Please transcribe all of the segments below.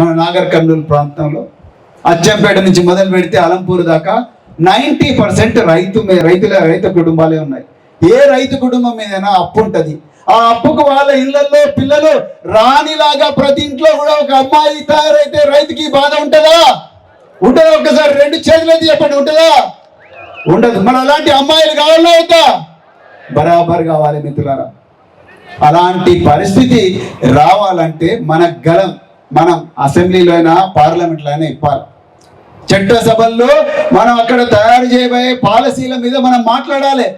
మన నాగర్ కర్నూలు ప్రాంతంలో. అచ్చంపేట నుంచి మొదలు పెడితే అలంపూర్ దాకా నైంటీ పర్సెంట్ రైతు రైతుల రైతు కుటుంబాలే ఉన్నాయి. ఏ రైతు కుటుంబం మీదైనా అప్పు ఉంటుంది. ఆ అప్పుకు వాళ్ళ ఇళ్ళలో పిల్లలు రాణిలాగా ప్రతి ఇంట్లో కూడా ఒక అమ్మాయి తయారైతే రైతుకి బాధ ఉంటుందా? ఉంటుందా ఒక్కసారి? రెండు చేతులు చెప్పండి ఉంటుందా? ఉండదు. మన అలాంటి అమ్మాయిలు కావాలా అవుతా బరాబర్ కావాలి మిత్రులారా. అలాంటి పరిస్థితి రావాలంటే మన గలం. మనం అసెంబ్లీలో అయినా పార్లమెంట్లో అయినా ఇప్పాలి. చట్టసభల్లో మనం అక్కడ తయారు చేయబోయే పాలసీల మీద మనం మాట్లాడాలి.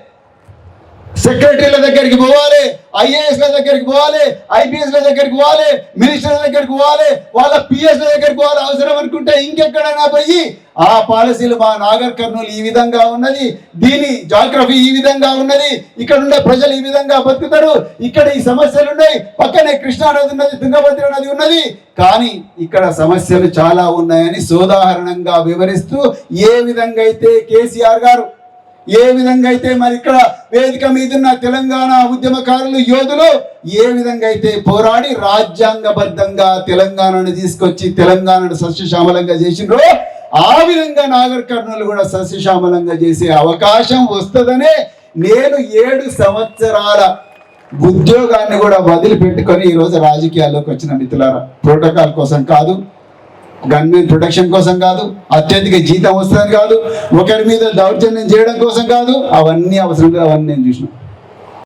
సెక్రటరీల దగ్గరికి పోవాలి ఐఏఎస్ల దగ్గరికి పోవాలి ఐపీఎస్ల దగ్గరికి పోవాలి మినిస్టర్ల దగ్గరికి పోవాలి వాళ్ళ పిఎస్ల దగ్గరికి పోవాలి అవసరం అనుకుంటే ఇంకెక్కడైనా పోయి ఆ పాలసీలు మా నాగర్ కర్నూలు ఈ విధంగా ఉన్నది దీని జాగ్రఫీ ఈ విధంగా ఉన్నది ఇక్కడ ఉండే ప్రజలు ఈ విధంగా బతుకుతారు ఇక్కడ ఈ సమస్యలు ఉన్నాయి పక్కనే కృష్ణా నది ఉన్నది తుంగభద్ర నది ఉన్నది. కానీ ఇక్కడ సమస్యలు చాలా ఉన్నాయని సోదాహరణంగా వివరిస్తూ ఏ విధంగా అయితే కేసీఆర్ గారు ఏ విధంగా అయితే మరి ఇక్కడ వేదిక మీద ఉన్న తెలంగాణ ఉద్యమకారులు యోధులు ఏ విధంగా అయితే పోరాడి రాజ్యాంగబద్ధంగా తెలంగాణను తీసుకొచ్చి తెలంగాణను సస్యశ్యామలంగా చేసిండ్రో ఆ విధంగా నాగర్ కర్నూలు కూడా సస్యశ్యామలంగా చేసే అవకాశం వస్తుందనే నేను ఏడు సంవత్సరాల ఉద్యోగాన్ని కూడా వదిలిపెట్టుకొని ఈరోజు రాజకీయాల్లోకి వచ్చిన మిత్రులారా ప్రోటోకాల్ కోసం కాదు గన్మెన్ ప్రొటెక్షన్ కోసం కాదు అత్యధిక జీతం వస్తుందని కాదు ఒకరి మీద దౌర్జన్యం చేయడం కోసం కాదు అవన్నీ అవసరం అవన్నీ నేను చూసినాను